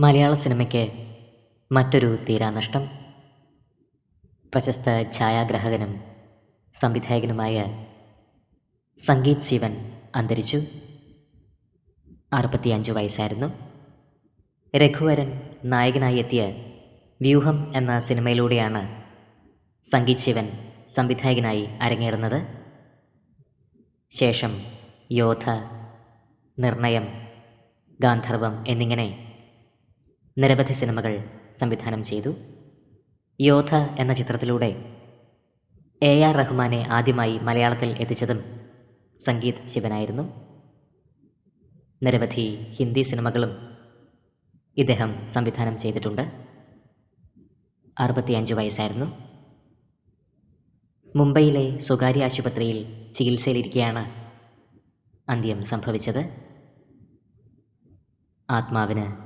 മലയാള സിനിമയ്ക്ക് മറ്റൊരു തീരാനഷ്ടം പ്രശസ്ത ഛായാഗ്രാഹകനും സംവിധായകനുമായ സംഗീത് ശിവൻ അന്തരിച്ചു. അറുപത്തിയഞ്ച് വയസ്സായിരുന്നു. രഘുവരൻ നായകനായി എത്തിയ വ്യൂഹം എന്ന സിനിമയിലൂടെയാണ് സംഗീത് ശിവൻ സംവിധായകനായി അരങ്ങേറുന്നത്. ശേഷം യോധ നിർണയം ഗാന്ധർവം എന്നിങ്ങനെ നിരവധി സിനിമകൾ സംവിധാനം ചെയ്തു. യോധ എന്ന ചിത്രത്തിലൂടെ എ ആർ റഹ്മാനെ ആദ്യമായി മലയാളത്തിൽ എത്തിച്ചതും സംഗീത് ശിവനായിരുന്നു. നിരവധി ഹിന്ദി സിനിമകളും ഇദ്ദേഹം സംവിധാനം ചെയ്തിട്ടുണ്ട്. അറുപത്തിയഞ്ച് വയസ്സായിരുന്നു. മുംബൈയിലെ സ്വകാര്യ ആശുപത്രിയിൽ ചികിത്സയിലിരിക്കെയാണ് അന്ത്യം സംഭവിച്ചത്. ആത്മാവിന്